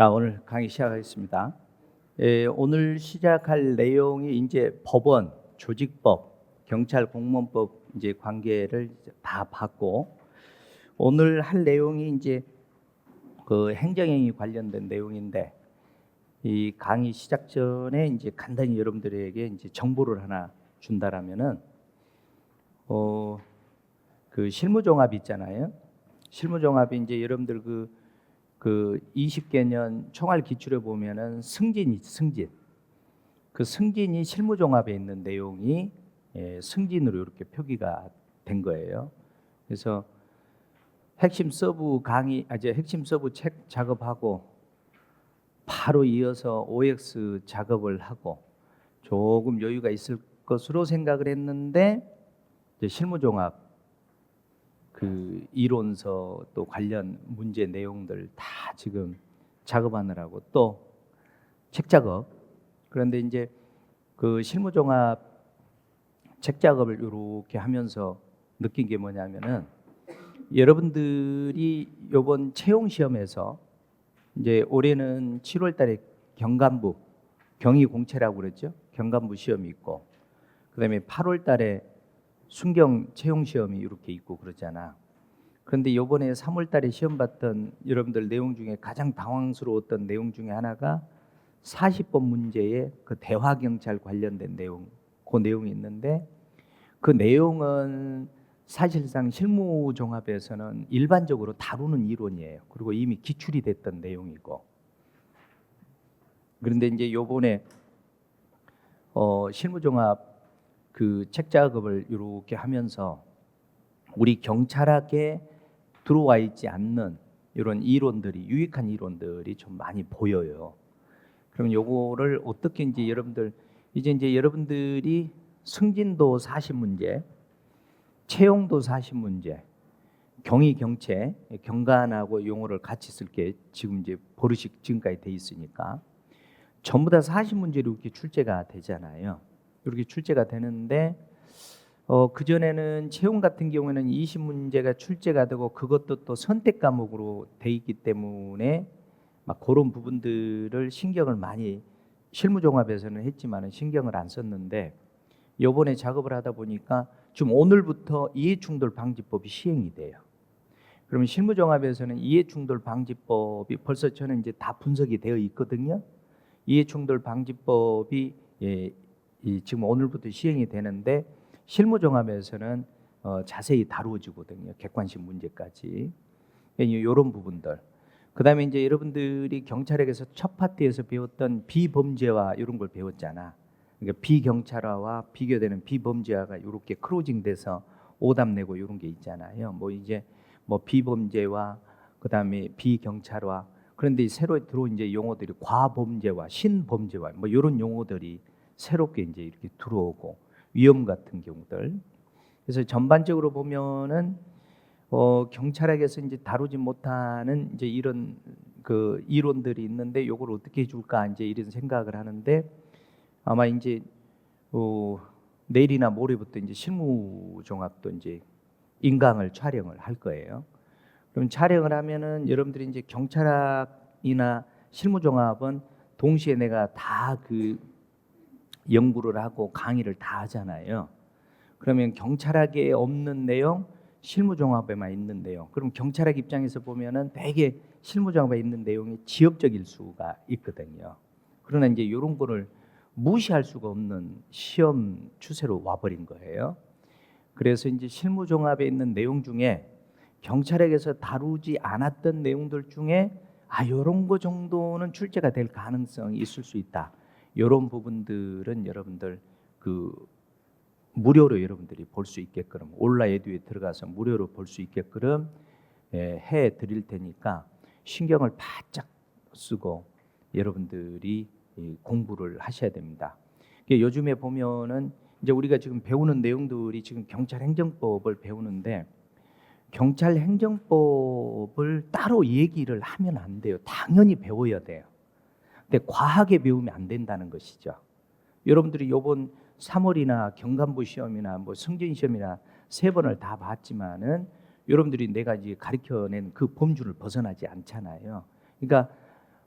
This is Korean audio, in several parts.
자, 오늘 강의 시작하겠습니다. 예, 오늘 시작할 내용이 이제 법원, 조직법, 경찰 공무원법 이제 관계를 다 봤고 오늘 할 내용이 이제 그 행정행위 관련된 내용인데 이 강의 시작 전에 이제 간단히 여러분들에게 이제 정보를 하나 준다라면은 어 그 실무 종합 있잖아요. 실무 종합이 이제 여러분들 그 그 20개년 총알 기출에 보면은 승진이 승진. 그 승진이 실무 종합에 있는 내용이 예, 승진으로 이렇게 표기가 된 거예요. 그래서 핵심 서브 강의, 아, 이제 핵심 서브 책 작업하고 바로 이어서 OX 작업을 하고 조금 여유가 있을 것으로 생각을 했는데 이제 실무 종합 그 이론서 또 관련 문제 내용들 다 지금 작업하느라고 또 책 작업 그런데 이제 그 실무 종합 책 작업을 이렇게 하면서 느낀 게 뭐냐면은 여러분들이 이번 채용 시험에서 이제 올해는 7월 달에 경간부 경위 공채라고 그랬죠. 경간부 시험이 있고 그다음에 8월 달에 순경 채용 시험이 이렇게 있고 그러잖아. 그런데 요번에 3월 달에 시험 봤던 여러분들 내용 중에 가장 당황스러웠던 내용 중에 하나가 40번 문제의 그 대화 경찰 관련된 내용 그 내용이 있는데 그 내용은 사실상 실무 종합에서는 일반적으로 다루는 이론이에요. 그리고 이미 기출이 됐던 내용이고. 그런데 이제 요번에 어 실무 종합 그 책 작업을 이렇게 하면서 우리 경찰학에 들어와 있지 않는 이런 이론들이 유익한 이론들이 좀 많이 보여요. 그럼 요거를 어떻게 이제 여러분들 이제 이제 여러분들이 승진도 40문제, 채용도 40문제, 경위 경체, 경관하고 용어를 같이 쓸 게 지금 이제 버릇이 지금까지 돼 있으니까 전부 다 40문제로 이렇게 출제가 되잖아요. 이렇게 출제가 되는데 어, 그 전에는 채용 같은 경우에는 20문제가 출제가 되고 그것도 또 선택 과목으로 돼 있기 때문에 막 그런 부분들을 신경을 많이 실무 종합에서는 했지만은 신경을 안 썼는데 요번에 작업을 하다 보니까 지금 오늘부터 이해충돌 방지법이 시행이 돼요. 그러면 실무 종합에서는 이해충돌 방지법이 벌써 저는 이제 다 분석이 되어 있거든요. 이해충돌 방지법이 예, 이 지금 오늘부터 시행이 되는데 실무종합에서는 어, 자세히 다루어지거든요. 객관식 문제까지 이런 부분들. 그다음에 이제 여러분들이 경찰에게서 첫 파트에서 배웠던 비범죄화 이런 걸 배웠잖아. 그러니까 비경찰화와 비교되는 비범죄화가 이렇게 크로징돼서 오답 내고 이런 게 있잖아요. 뭐 이제 뭐 비범죄와 그다음에 비경찰화 그런데 새로 들어온 이제 용어들이 과범죄와 신범죄와 뭐 이런 용어들이 새롭게 이제 이렇게 들어오고 위험 같은 경우들. 그래서 전반적으로 보면은 어, 경찰에게서 이제 다루지 못하는 이제 이런 그 이론들이 있는데 요걸 어떻게 해줄까 이제 이런 생각을 하는데 아마 이제 어, 내일이나 모레부터 이제 실무 종합도 이제 인강을 촬영을 할 거예요. 그럼 촬영을 하면은 여러분들이 이제 경찰학이나 실무 종합은 동시에 내가 다 그 연구를 하고 강의를 다 하잖아요. 그러면 경찰학에 없는 내용, 실무종합에만 있는 내용. 그럼 경찰학 입장에서 보면은 되게 실무종합에 있는 내용이 지엽적일 수가 있거든요. 그러나 이제 이런 거를 무시할 수가 없는 시험 추세로 와버린 거예요. 그래서 이제 실무종합에 있는 내용 중에 경찰에게서 다루지 않았던 내용들 중에 아 이런 거 정도는 출제가 될 가능성이 있을 수 있다. 이런 부분들은 여러분들 그 무료로 여러분들이 볼 수 있게끔 온라 에듀에 들어가서 무료로 볼 수 있게끔 예, 해 드릴 테니까 신경을 바짝 쓰고 여러분들이 이 공부를 하셔야 됩니다. 요즘에 보면은 이제 우리가 지금 배우는 내용들이 지금 경찰 행정법을 배우는데 경찰 행정법을 따로 얘기를 하면 안 돼요. 당연히 배워야 돼요. 근데 과하게 배우면 안 된다는 것이죠. 여러분들이 요번 3월이나 경간부 시험이나 뭐 승진 시험이나 세 번을 다 봤지만은 여러분들이 내가 이제 가르쳐낸 그 범주를 벗어나지 않잖아요. 그러니까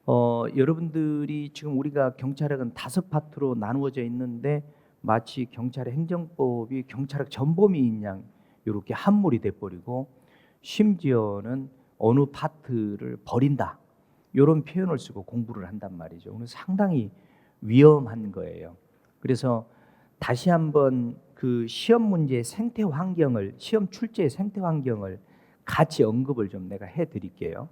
어, 여러분들이 지금 우리가 경찰학은 다섯 파트로 나누어져 있는데 마치 경찰의 행정법이 경찰학 전범위인 양 이렇게 한물이 돼 버리고 심지어는 어느 파트를 버린다. 이런 표현을 쓰고 공부를 한단 말이죠. 오늘 상당히 위험한 거예요. 그래서 다시 한번 그 시험 문제의 생태 환경을 시험 출제의 생태 환경을 같이 언급을 좀 내가 해 드릴게요.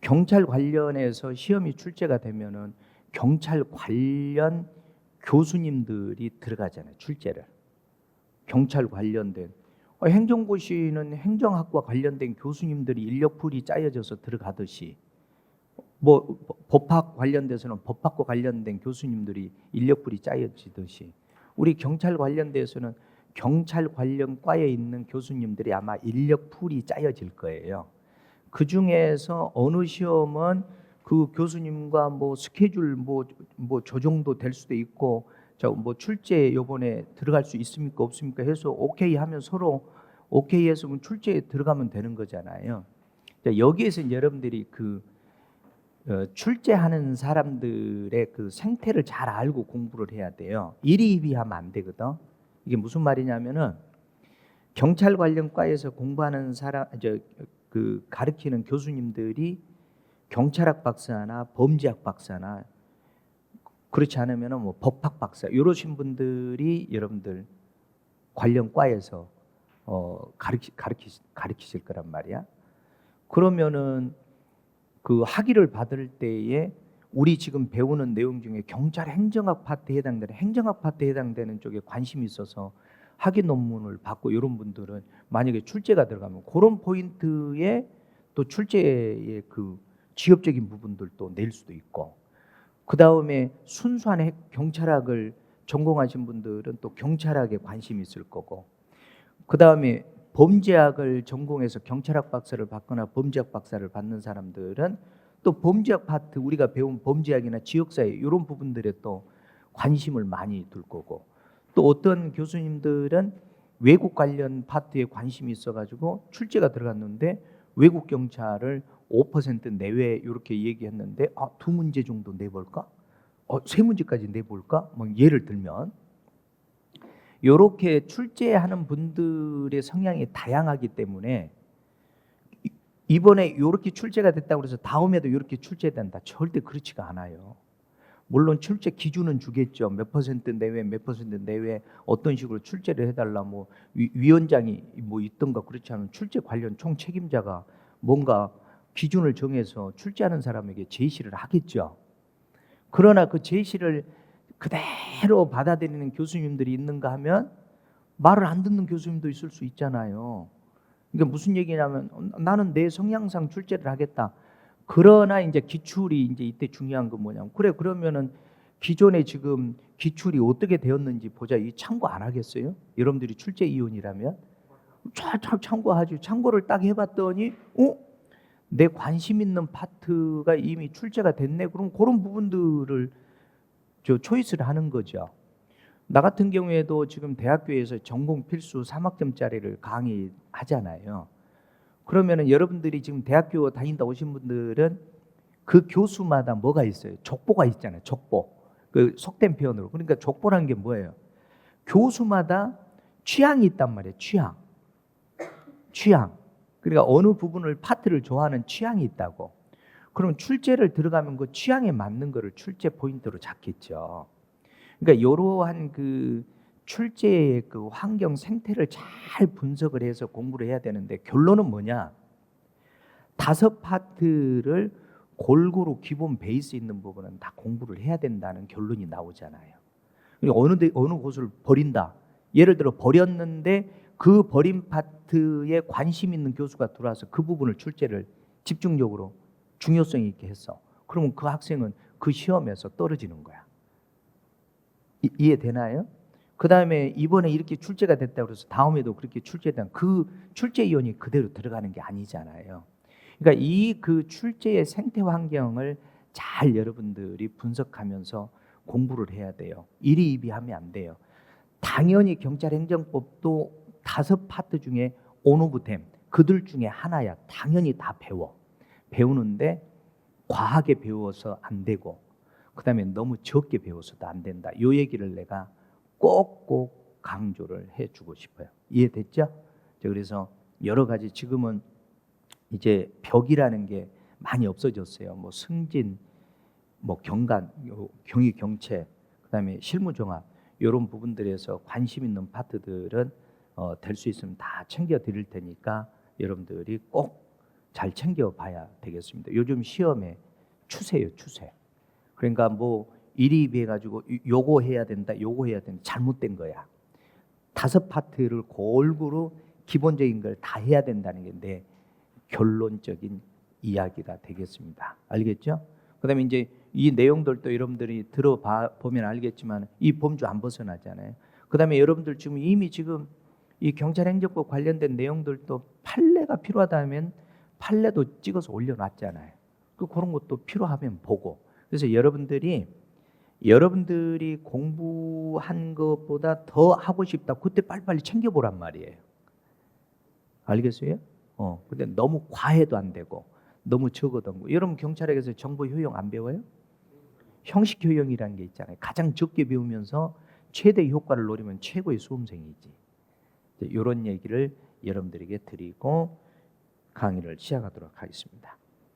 경찰 관련해서 시험이 출제가 되면은 경찰 관련 교수님들이 들어가잖아요. 출제를. 경찰 관련된 어, 행정고시는 행정학과 관련된 교수님들이 인력풀이 짜여져서 들어가듯이 뭐 법학 관련돼서는 법학과 관련된 교수님들이 인력풀이 짜여지듯이 우리 경찰 관련돼서는 경찰 관련 과에 있는 교수님들이 아마 인력풀이 짜여질 거예요. 그 중에서 어느 시험은 그 교수님과 뭐 스케줄 뭐뭐 조정도 될 수도 있고 저뭐 출제 요번에 들어갈 수 있습니까 없습니까 해서 오케이 하면 서로 오케이 해서 출제에 들어가면 되는 거잖아요. 자, 여기에서 이제 여러분들이 그 어, 출제하는 사람들의 그 생태를 잘 알고 공부를 해야 돼요. 일희비하면 안 되거든. 이게 무슨 말이냐면은 경찰 관련 과에서 공부하는 사람 저그 가르치는 교수님들이 경찰학 박사나 범죄학 박사나 그렇지 않으면은 뭐 법학 박사 이러신 분들이 여러분들 관련 과에서 어 가르치 가르치 가르치실 거란 말이야. 그러면은 그 학위를 받을 때에 우리 지금 배우는 내용 중에 경찰 행정학 파트에 해당되는 행정학 파트에 해당되는 쪽에 관심이 있어서 학위 논문을 받고 이런 분들은 만약에 출제가 들어가면 그런 포인트에 또 출제의 그 지역적인 부분들도 낼 수도 있고 그 다음에 순수한 핵- 경찰학을 전공하신 분들은 또 경찰학에 관심이 있을 거고 그 다음에 범죄학을 전공해서 경찰학 박사를 받거나 범죄학 박사를 받는 사람들은 또 범죄학 파트 우리가 배운 범죄학이나 지역사회 이런 부분들에 또 관심을 많이 둘 거고 또 어떤 교수님들은 외국 관련 파트에 관심이 있어가지고 출제가 들어갔는데 외국 경찰을 5% 내외 이렇게 얘기했는데 아, 두 문제 정도 내볼까? 어, 세 문제까지 내볼까? 뭐 예를 들면 이렇게 출제하는 분들의 성향이 다양하기 때문에 이- 이번에 이렇게 출제가 됐다고 해서 다음에도 이렇게 출제된다 절대 그렇지가 않아요. 물론 출제 기준은 주겠죠. 몇 퍼센트 내외, 몇 퍼센트 내외 어떤 식으로 출제를 해달라 뭐 위, 위원장이 뭐 있던가 그렇지 않으면 출제 관련 총 책임자가 뭔가 기준을 정해서 출제하는 사람에게 제시를 하겠죠. 그러나 그 제시를 그대로 받아들이는 교수님들이 있는가 하면 말을 안 듣는 교수님도 있을 수 있잖아요. 이게 무슨 얘기냐면 어, 나는 내 성향상 출제를 하겠다. 그러나 이제 기출이 이제 이때 중요한 건 뭐냐면 그래 그러면은 기존에 지금 기출이 어떻게 되었는지 보자. 이 참고 안 하겠어요? 여러분들이 출제 이혼이라면 잘 참고하죠. 참고를 딱 해봤더니 어? 내 관심 있는 파트가 이미 출제가 됐네. 그럼 그런 부분들을 저 초이스를 하는 거죠. 나 같은 경우에도 지금 대학교에서 전공 필수 3학점짜리를 강의하잖아요. 그러면은 여러분들이 지금 대학교 다닌다 오신 분들은 그 교수마다 뭐가 있어요? 족보가 있잖아요. 족보. 그 속된 표현으로. 그러니까 족보라는 게 뭐예요? 교수마다 취향이 있단 말이에요. 취향. 취향. 그러니까 어느 부분을 파트를 좋아하는 취향이 있다고. 그럼 출제를 들어가면 그 취향에 맞는 거를 출제 포인트로 잡겠죠. 그러니까 이러한 그 출제의 그 환경 생태를 잘 분석을 해서 공부를 해야 되는데 결론은 뭐냐? 다섯 파트를 골고루 기본 베이스 있는 부분은 다 공부를 해야 된다는 결론이 나오잖아요. 그러니까 어느 데, 어느 곳을 버린다. 예를 들어 버렸는데 그 버린 파트에 관심 있는 교수가 들어와서 그 부분을 출제를 집중적으로 중요성 있게 했어. 그러면 그 학생은 그 시험에서 떨어지는 거야. 이, 이해되나요? 그 다음에 이번에 이렇게 출제가 됐다고 해서 다음에도 그렇게 출제된 그 출제위원이 그대로 들어가는 게 아니잖아요. 그러니까 이 그 출제의 생태 환경을 잘 여러분들이 분석하면서 공부를 해야 돼요. 일희일비하면 안 돼요. 당연히 경찰 행정법도 다섯 파트 중에 온오브템 그들 중에 하나야. 당연히 다 배워. 배우는데 과하게 배워서 안 되고 그다음에 너무 적게 배워서도 안 된다. 요 얘기를 내가 꼭꼭 강조를 해 주고 싶어요. 이해됐죠? 자, 그래서 여러 가지 지금은 이제 벽이라는 게 많이 없어졌어요. 뭐 승진, 뭐 경관, 요 경위 경체, 그다음에 실무 종합 이런 부분들에서 관심 있는 파트들은 어, 될 수 있으면 다 챙겨 드릴 테니까 여러분들이 꼭 잘 챙겨 봐야 되겠습니다. 요즘 시험에 추세요, 추세. 그러니까 뭐 이리입해 가지고 요거 해야 된다, 요거 해야 된다 잘못된 거야. 다섯 파트를 골고루 기본적인 걸 다 해야 된다는 게 내 결론적인 이야기가 되겠습니다. 알겠죠? 그다음에 이제 이 내용들도 여러분들이 들어봐 보면 알겠지만 이 범주 안 벗어나잖아요. 그다음에 여러분들 지금 이미 지금 이 경찰 행정법 관련된 내용들도 판례가 필요하다면 판례도 찍어서 올려놨잖아요. 그 그런 것도 필요하면 보고. 그래서 여러분들이 여러분들이 공부한 것보다 더 하고 싶다. 그때 빨리빨리 챙겨보란 말이에요. 알겠어요? 어. 근데 너무 과해도 안 되고 너무 적어도 안 되고. 여러분 경찰에게서 정보 효용 안 배워요? 형식 효용이라는 게 있잖아요. 가장 적게 배우면서 최대 효과를 노리면 최고의 수험생이지. 이런 얘기를 여러분들에게 드리고 강의를 시작하도록 하겠습니다.